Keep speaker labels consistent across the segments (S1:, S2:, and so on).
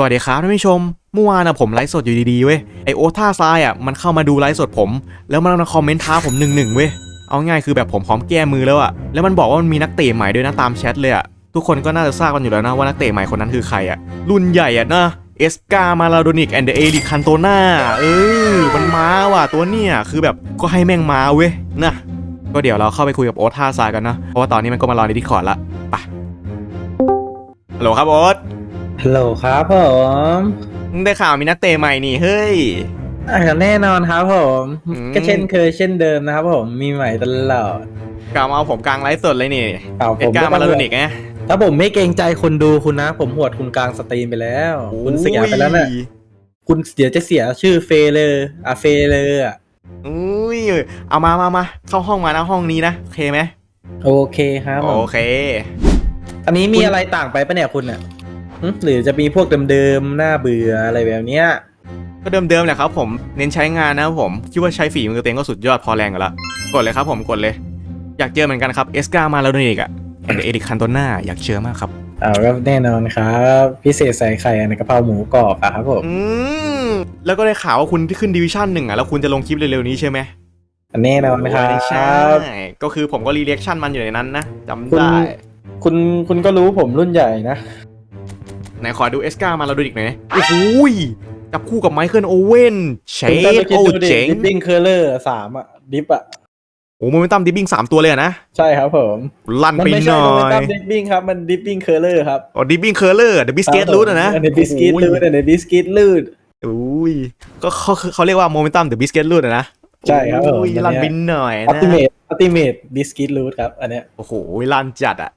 S1: สวัสดีครับท่านผู้ชม เมื่อวานนะผมไลฟ์สดอยู่ดีๆเว้ยไอโอท่าทรายอะมันเข้ามาดูไลฟ์สดผม แล้วมันมาคอมเมนต์ท้าผมหนึ่งหนึ่งเว้ยเอาง่ายคือแบบผมพร้อมแก้มือแล้วอะแล้วมันบอกว่ามันมีนักเตะใหม่ด้วยนะตามแชทเลยอะทุกคนก็น่าจะทราบกันอยู่แล้วนะว่านักเตะใหม่คนนั้นคือใครอะรุ่นใหญ่อะนะเอสกามาลาโดนิกแอนเดเอริคันโตนาเออมันมาว่ะตัวเนี้ยคือแบบก็ให้แม่งมาเว้ยนะก็เดี๋ยวเราเข้าไปคุยกับโอ๊ตท่าทรายกันนะเพราะว่าตอนนี้มันก็มารอในดิคอร์ดละไปฮัลโหลครับโอ๊ต
S2: ฮัลโหลครับผม
S1: ได้ข่าวมีนักเตะใหม่นี่เฮ้ย
S2: อ่าแน่นอนครับผม
S1: อืม
S2: ก็เช่นเคยเช่นเดิมนะครับผมมีใหม่ตลอด
S1: กล่าวมาเอาผมกลางไลฟ์สดเลยนี่
S2: เอา
S1: เอ
S2: ผ
S1: ส
S2: ม
S1: กา
S2: ก็
S1: มา
S2: ต้
S1: ลา
S2: อง
S1: โดนิกไง
S2: ถ้าผมไม่เกรงใจคนดูคุณนะ ผมหวดคุณกลางสตรีมไปแล้ว คุณเสียไปแล้วน่ะคุณเดี๋ยวจะเสียชื่อเฟเลยอะเฟเลยอะ
S1: อุ้ยเอามามามาเข้าห้องมานะห้องนี้นะโอเคไหม
S2: โอเคครับผม
S1: โอเค
S2: อันนี้มีอะไรต่างไปปะเนี่ยคุณอะ หึหรือจะมีพวกเดิมๆหน้าเบื่ออะไรแบบเนี้ย
S1: ก็เดิมๆแหละครับผมเน้นใช้งานนะครับผมคิดว่าใช้ฝีมือตัวเองก็สุดยอดพอแรงกันละกดเลยครับผมกดเลย อยากเจอเหมือนกันครับเอสกามาลาโดนิกอะแอนเอริคันโตนาอยากเจอมากครับ
S2: เอาก็แน่นอนครับ พิเศษใส่ไข่ในกะเพราหมูกรอบอะครับผม
S1: อืมแล้วก็ได้ข่าวว่าคุณที่ขึ้นดิวิชั่นหนึ่งอะแล้วคุณจะลงคลิปเร็วๆนี้ใช่ไหม
S2: แน่นอนครั
S1: ไม่ใช่
S2: บ
S1: ก็คือผมก็รีเลียกชั่นมันอยู่ในนั้นนะจำ
S2: คุณ
S1: ได้
S2: คุณคุณก็รู้ผมรุ่นใหญ่นะ
S1: ไหนขอดูเอสกามาลาโดนิกหน่อยนะโอ้โหยจับคู่กับไมเคิลโอเว่นเช
S2: คุณก็
S1: ด
S2: ไปคิด
S1: โอ
S2: ดูดิ
S1: เจ๋ง
S2: ดิปปิ้งเคอร์เลอร์สามอะดิปอะ
S1: โอ้โมเมนตัมดิปปิ้งสามตัวเลยอะนะ
S2: ใช่ครับผม
S1: ลั่น
S2: มัน
S1: ไป
S2: ไม่
S1: ห
S2: ใช่
S1: น่อ
S2: โมเมน
S1: ย
S2: ตัมดิปปิ้งครับมันดิปปิ้งเคอร์เลอร์ครับ
S1: อ๋อดิปปิ้งเคอร์เลอร์เดอะบิสเกตรูดอะนะ
S2: อันนี้บิสกิตลูดอันนี้บิสกิตลูด
S1: อุ้ยก็เขาเขาเรียกว่าโมเมนตัมเดอะบิสเกตรูดอะนะ
S2: ใช่ครับผม
S1: อุ้ย
S2: อันเนี้ย
S1: ลั่นบินหน่อย
S2: อั
S1: นะ
S2: ติเมตอัติเมตบิสกิตลูดครับอันเนี้ย
S1: โอ้โหลั่นจัดอะ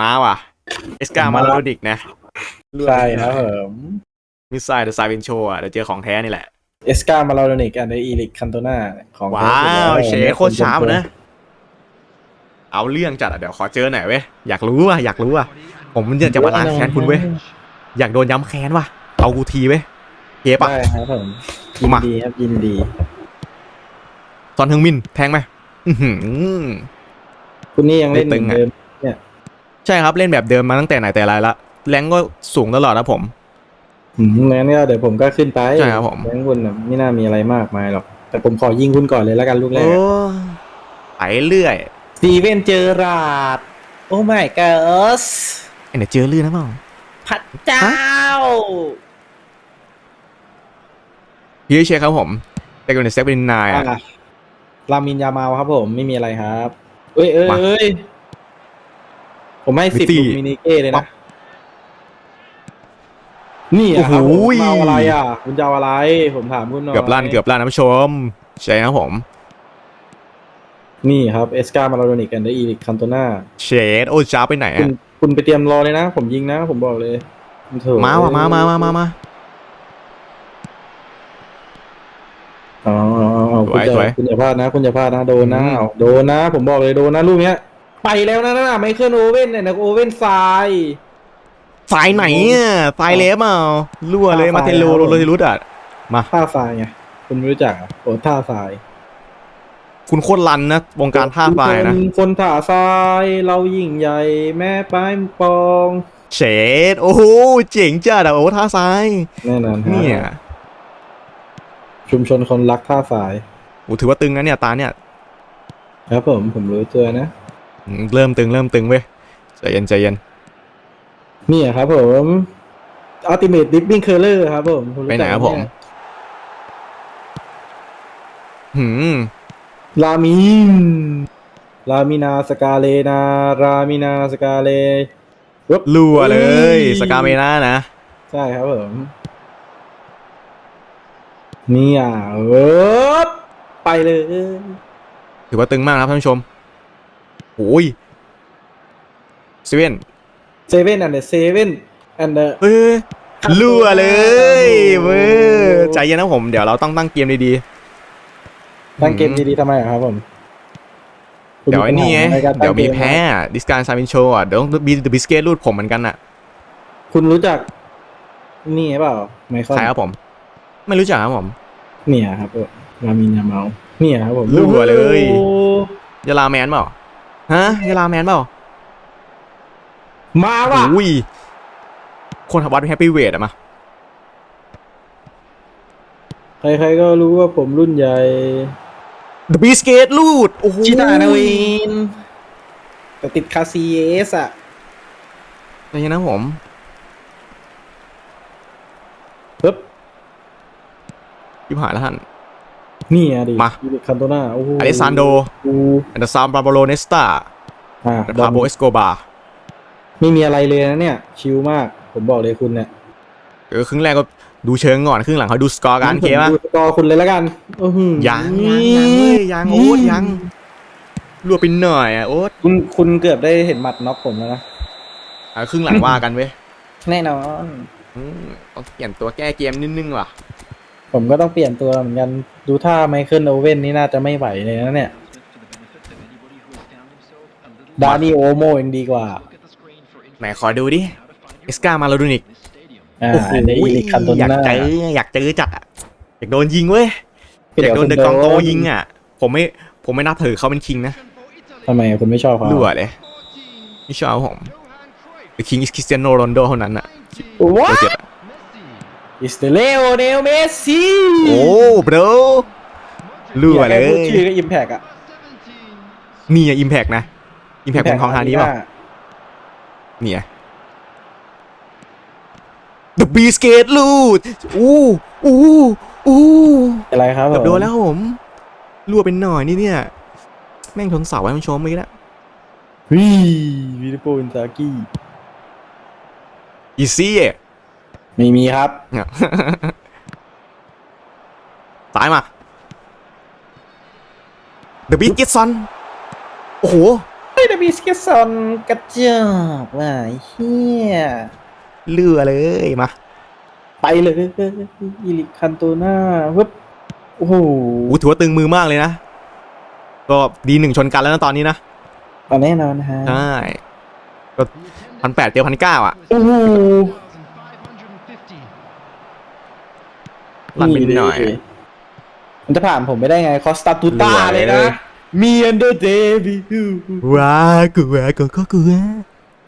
S1: มาว่ะ เอสกา
S2: มา
S1: มาลาโดนิกนะ
S2: ใช่ครับผม
S1: มิสไซล์เดอะไซเวนโชอะเดี๋ยวเจอของแท้นี่แหละ
S2: เอสกามาลาโดนิกอันนี้อีลิกคันโตนาของ
S1: ว้าวเชฟโคตรช้ามานะ เอาเรื่องจัดอะเดี๋ยวขอเจอหน่อยเว้ยอยากรู้ว่ะอยากรู้ว่ะผมเนี่ยจะมาล้างแค้นคุณเว้ยอยากโดนย้ำแค้นว่ะเอากูทีเว้ยเก๋ปะ
S2: ได้ครับผมยิน
S1: มา
S2: ดีครับยินดี
S1: ซอนฮึงมินแทงไหมอื้อหือ
S2: คุณนี่ยังเล่นเห
S1: ตึ
S2: มืองน
S1: อะ
S2: เดิม
S1: ใช่ครับเล่นแบบเดิมมาตั้งแต่ไหนแต่ไรละแรงก็สูงตลอดนะผม
S2: อืมงั้นก็เดี๋ยวผมก็ขึ้นไป
S1: ใช่ครับผม
S2: แบงค์คุณน่ะไม่น่ามีอะไรมากมายหรอก แต่ผมขอยิงคุณก่อนเลยแล้วกันลูกแร
S1: โอ้
S2: ก
S1: ไปเรื่อย
S2: สตีเวนเจอราร์ดโอ้ my god
S1: ไอ้เนี่ยเจอลื่นนะเปล่า
S2: พระเจ้า
S1: พี่เชคครับผมแต่กันในเซฟเป็นนายอะ
S2: อะรามินยามาลครับผมไม่มีอะไรครับ เอ้ยเอ้ย
S1: มา
S2: เอ้ย ผมให้สิบ
S1: มิติ
S2: ลูกมินิเก้เลย
S1: ปั๊
S2: นะ
S1: บ
S2: นี่อะครับผม
S1: โอ้โห
S2: มาเอาอะไรอะคุณจะเอาอะไร ผมถามคุณหน่อย
S1: เกือบลั่นเกือบลั่นนะผู้ชม ใช่ครับผม
S2: นี่ครับเอสกามาลาโดนิกแอนเดอร์อีลิกคันโตนา
S1: เชดโอ้จ้าไปไหน
S2: คุ
S1: อะ
S2: ณคุณไปเตรียมรอเลยนะ ผมยิงนะ ผมบอกเลยโถ่
S1: มาว่ะมามามามามา
S2: อ๋ออ๋ออ๋อ
S1: ส
S2: คุ
S1: ว
S2: ณ
S1: ย
S2: จะ
S1: สวย
S2: คุณอย่าพลาดนะ คุณอย่าพลาดนะ โดนนะ
S1: อืม
S2: เอาโดนนะ ผมบอกเลยโดนนะลูกเนี้ย ไปแล้วนะนะไมเคิลโอเว่นเนี่ยนะโอเว่นทราย
S1: สายไหนอะสายเล็บอะรั่วเลย
S2: สาย
S1: มาเทโล
S2: ครับ
S1: โรโรติรุสอะ
S2: ท่าทรายไงคุณไม่รู้จักอะโอ้ท่าทราย
S1: คุณโคตรลันนะวงการท่าทรายนะ
S2: คนคนท่าทรายเรายิ่งใหญ่แม่ปลายปอง
S1: เชดโอ้โหเจ๋งจัดอะโอ้ท่าทราย
S2: แน่นอนครับ
S1: เนี่ย
S2: ชุมชนคนรักท่าทราย
S1: โอ้ถือว่าตึงนะเนี่ยตาเนี่ย
S2: ครับผมผมรู้ตัวนะ
S1: อืม เริ่มตึงเริ่มตึงเว้ยใจเย็นใจเย็น
S2: เนี่ยครับผมอัลติเมทดิปปิ้งเคอร์เลอร์ครับผมณ
S1: ไปไหนครับผม
S2: เนี่ย
S1: หืม
S2: รามินรามินาสกาเลนารามินาสกาเลวบ
S1: รั่วเลย
S2: เฮ้ย
S1: สกาเมน่านะ
S2: ใช่ครับผมเนี่ยเออไปเลย
S1: ถือว่าตึงมากครับท่านผู้ชม โอ้ยเซเว่น
S2: เซเว่นอันเดอร์เซเว่นอันเดอร์
S1: เฮ้ยรั่วเลยเว้ยใจเย็นนะผม เดี๋ยวเราต้องตั้งเกมดี
S2: ตั้งเกมดีๆทำไมอะครับผม
S1: ๆเดี๋ยวไอ้นี่ไง
S2: คุณมีปัญหาในการตั้ง
S1: เดี๋ยวมี
S2: ก
S1: แพ้ดิสการซามินโชอะ เดี๋ยวต้องมีบิสเกตรูดผมเหมือนกันอะ
S2: คุณรู้จัก นี่เปล่าไมเคิล
S1: ใครครับผม ไม่รู้จักครับผม
S2: เนี่ยครับผมรามินยาเมาเนี่ยครับผม
S1: รั่วเลย
S2: โอ้
S1: ยาลาแมนเปล่า ฮะยาลาแมนเปล่า
S2: มาว่ะ
S1: อุ้ยคนวัดเป็นแฮปปี้เวทอะมา
S2: ใครๆก็รู้ว่าผมรุ่นใหญ่
S1: The Beast Gate ลูดโอ้โห
S2: ชิตานาวินแต่ติดคาซีเอสอะ
S1: อะไรเงี้ยนะผม
S2: ปึ๊บ
S1: ยิบหายแล้วท่าน
S2: นี่อะดิ
S1: มา
S2: ยูริคันโตนาโอ้โห
S1: อเลซานโด
S2: กู
S1: อันเดอร์ซามบาโบโลเนสตา
S2: อ่า
S1: พาโบเอสโกบา
S2: ไม่มีอะไรเลยนะเนี่ย ชิลมาก ผมบอกเลยคุณเนี่ย
S1: เออครึ่งแรกก็ดูเชิงก่อนครึ่งหลังเขาดูสกอร์กันเคปะ
S2: ผมดูสกอร์คุณเลยแล้วกันอื้อหือ
S1: ยังยังยังเว้ยยังโอ๊ตยังรัวไปหน่อยอะโอ๊ต
S2: คุณคุณเกือบได้เห็นหมัดน็อกผมแล้วนะ
S1: อะครึ่งหลังว่ากันเว้ย
S2: แน่นอน
S1: อืมต้องเปลี่ยนตัวแก้เกมนิดนึงว่ะ
S2: ผมก็ต้องเปลี่ยนตัวเหมือนกันดูท่าไมเคิลโอเว่นนี่น่าจะไม่ไหวเลยนะเนี่ยดานี่โอโมยังดีกว่า
S1: ไหนขอดูดิเอสกามาลาดูนิก
S2: อ่า
S1: โอ้โห
S2: ในอีลิคันโต
S1: อยาก
S2: นา
S1: เจออยากเจอจัดอะอยากโดนยิงเว้ยอยากโดนเดอะกองโตยิงอะ ผมไม่ผมไม่นับถือเขาเป็นคิงนะ
S2: ทำไมคุณไม่ชอบเขา
S1: รั่วเลยไม่ชอบผม The King is Cristiano Ronaldo เท่านั้นอะ
S2: ว้า
S1: ตัวเจ็บอะ
S2: อิสเตเลโอเนลเมสซี่
S1: โอ้บรรั่วเลย
S2: พูดชื่อก็อิมแพกอะ
S1: นี่อะอิมแพกนะอิมแพกของทองธานีป่ะเนี่ย The Beast Gate ลูดอู้อู้อู้
S2: อะไรครับ
S1: เกือบ
S2: ผม
S1: โดนแล้วผมรั่วเป็นหน่อยนี่เนี่ย แม่งชนเสาไว้มันชมเมื่อกี้แล้ว
S2: วิวิลิโปอินซากิ
S1: อีซี่อะ
S2: ไม่มีครับ
S1: เนี่ยตายมา The Beast Gate Son โอ้โห
S2: เฮ้ยเดบิสเกซอนกระจอกว่ะไอ้เฮีย
S1: เลือเลยมา
S2: ไปเลยอิลิคันโตนาเว็บโอ้โห
S1: อู้ถือว่าตึงมือมากเลยนะ ก็ดีหนึ่งชนกันแล้วนะตอนนี้นะ
S2: เอาแน่นอนฮะ
S1: ใช่ก็พันแปดเจอพันเก้าอะ
S2: โอ้โห
S1: หลันไปหน่อย
S2: มันจะผ่านผมไม่ได้ไงคอสตาตูตา
S1: เหลือ
S2: เลย
S1: เล
S2: นะ
S1: ย
S2: มีอันเดอร์เดวิด
S1: ว้ากูว้ากูก็กูว้า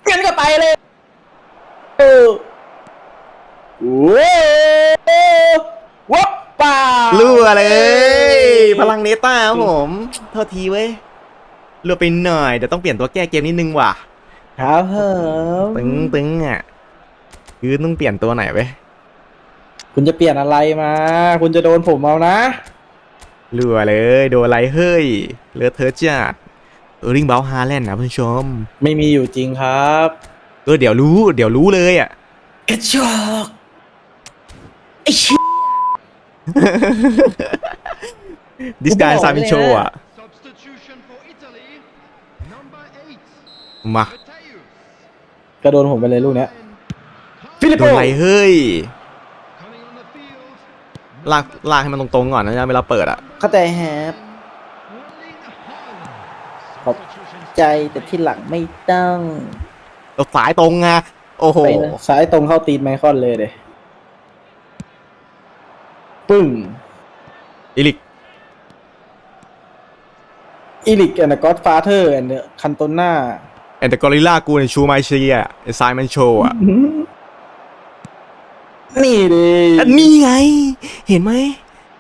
S2: งั้นก็ไปเลยโอ้โหวับป่า
S1: รั่วเลย พลังเนต้าครับผมโทษทีเว้ยรั่วไปหน่อยเดี๋ยวต้องเปลี่ยนตัวแก้เกมนิดนึงว่ะ
S2: ครับผม
S1: ตึงตึงอะ คือต้องเปลี่ยนตัวไหนเว้ย
S2: คุณจะเปลี่ยนอะไรมา คุณจะโดนผมเอานะ
S1: รั่วเลย โดนอะไรเฮ้ยเลอะเทอะจัดเออริงเบลฮาแลนด์นะผู้ชม
S2: ไม่มีอยู่จริงครับ
S1: เออเดี๋ยวรู้เดี๋ยวรู้เลยอะ
S2: กระจอกไอ้ชิ
S1: ดิสการซามิโชอะ
S3: Substitution for Italy, number eight,
S1: มา
S3: Mateus.
S2: กระโดนผมไปเลยลูกเนี้ย ฟิลิป
S1: โด
S2: โป
S1: นอะไรเฮ้ย ลากลากให้มันตรงๆก่อนนะเวลาเปิดอะ
S2: เข้าใจแฮป
S3: Erling Haaland.
S2: ขอบใจแต่ที่หลังไม่ต้อง
S1: ตัวสายตรงไงโอ้โห
S2: ไปนะซ้ายตรงเข้าตีนไมคอนเลยเดยปึ้ง
S1: อิลิก
S2: อีลิกแอนด์ก็อดฟาเธอร์แอนด์คันโตนา
S1: แอนแต่กอริลล่ากูในชูไมเชียไอซายมันโชว์อะ
S2: นี่ดิ
S1: อันนี้ไง เห็นไหม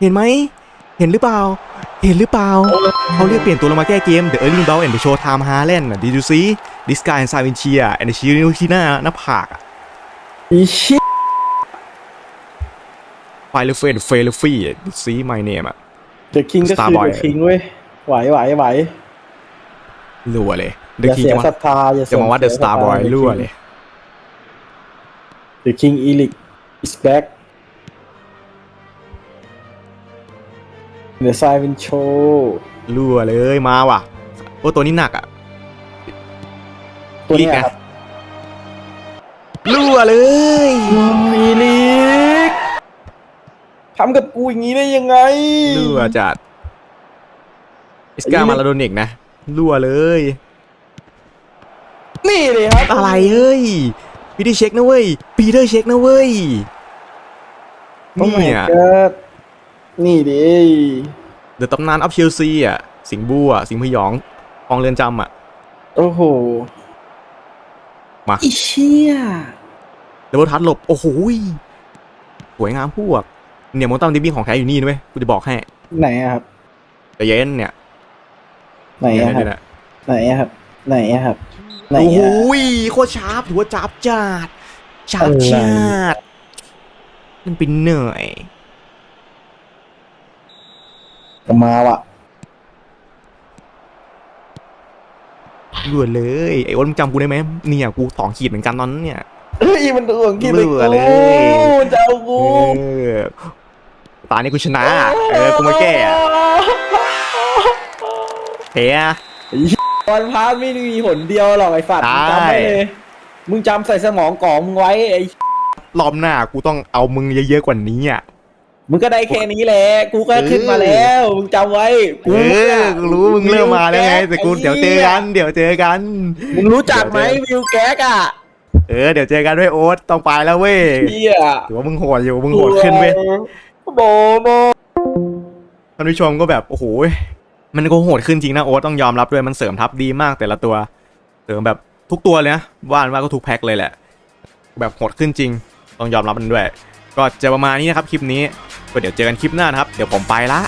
S1: เห็นไหม เห็นหรือเปล่า เห็นหรือเปล่า เขาเรียกเปลี่ยนตัวลงมาแก้เกม The Erling Braut and the Showtime Haaland อะ Did you see This guy and Simon Chia and the Chirino China หน้าผากอะ
S2: อีชิ
S1: ไฟล์ลูเฟนเฟลฟี่ See my name อะ
S2: เดอะคิงก็คือ
S1: Starboy
S2: เดอะคิงเว้ย ไหวไหวไหว
S1: รั่วเลย
S2: อ
S1: The
S2: ย่า
S1: King
S2: เสีย
S1: จะมา
S2: ศรัทธาอย่า
S1: จะมาวัด The Star Boy รั่วเลย
S2: เดอะคิงอีลิก is back The Siren Show
S1: รั่วเลยมาว่ะ โอ้ตัวนี้หนักอะ
S2: ตัวเนี้ย
S1: อีก
S2: ค
S1: นะ
S2: รับ
S1: รั่วเลย
S2: อีลิกทำกับกูอย่างนี้ได้ยังไง
S1: รั่วจัดอิสกา
S2: ไอ้นี่
S1: มาลาโดนิกนะรั่วเลย
S2: นี่เลยครับ
S1: อะไรเฮ้ยพีเตอร์เช็คนะเว้ยปีเตอร์เช็คนะเว้ย
S2: โอ้ my
S1: เนี่ย
S2: god นี่ดิ
S1: เดอะตำนานอัพเชลซีอะ สิงห์บัวสิงห์พยองกองเรือนจำอะ
S2: โอ้โห
S1: มา
S2: อีเชี่ย
S1: ดับเบิลทัชหลบ โอ้โหยสวยงามพวก เนี่ยมอนตัมดิบบิ้งของแท้อยู่นี่ด้วยกูจะบอกให้
S2: ไหนอะครับ
S1: ใจเย็นเนี่ย
S2: ไหน
S1: เนี่ย
S2: อะครับ
S1: เนี่ย
S2: ไหนอะครับ ไหนอะครับ ไหน
S1: โอ้โห
S2: อะ
S1: ยโคตรชาร์ปถือว่าจับจัดชาร์ป
S2: อะไร
S1: จัด มันเป็นเหนื่อย
S2: ก็มาว่ะ
S1: เบื่อเลยไอ้โอ้นมึงจำกูได้ไหมเนี่ยกูสองขีดเหมือนกันตอนนั้นเนี่ย
S2: เฮ้ยมันตัวของกิน
S1: เบื่อเลย
S2: มันจะเอากู
S1: เออตานี้กูชนะเออกูมาแก้อะเฮีย
S2: บอลพาสไม่มีผลเดียวหรอกไอ้ฝัดมึงจำไว้เลยมึงจำใส่สมองกล่องมึงไว้ไอ้
S1: รอบหน้ากูต้องเอามึงเยอะๆกว่านี้อะ
S2: มึงก็ได้แค่นี้แหละ กูก็ขึ้นมาแล้ว มึงจำไว้
S1: เออกูรู้มึงเริ่มมาแล้วไง แต่กูเดี๋ยวเจอกัน เดี๋ยวเจอกัน
S2: มึงรู้จักไหมวิวแก๊กอะ
S1: เออ เดี๋ยวเจอกันด้วยโอ๊ตต้องไปแล้วเว้ย
S2: เฮีย
S1: ถือว่ามึงโหดอยู่ มึงโหดขึ้นเว้ย
S2: โบโบ
S1: ท่านผู้ชมก็แบบโอ้โห มันก็โหดขึ้นจริงนะโอ๊ตต้องยอมรับด้วย มันเสริมทัพดีมากแต่ละตัว เสริมแบบทุกตัวเลยนะ ว่านว่าก็ทุกแพ็คเลยแหละ แบบโหดขึ้นจริง ต้องยอมรับมันด้วย ก็จะประมาณนี้นะครับคลิปนี้ ก็เดี๋ยวเจอกันคลิปหน้านะครับ เดี๋ยวผมไปละ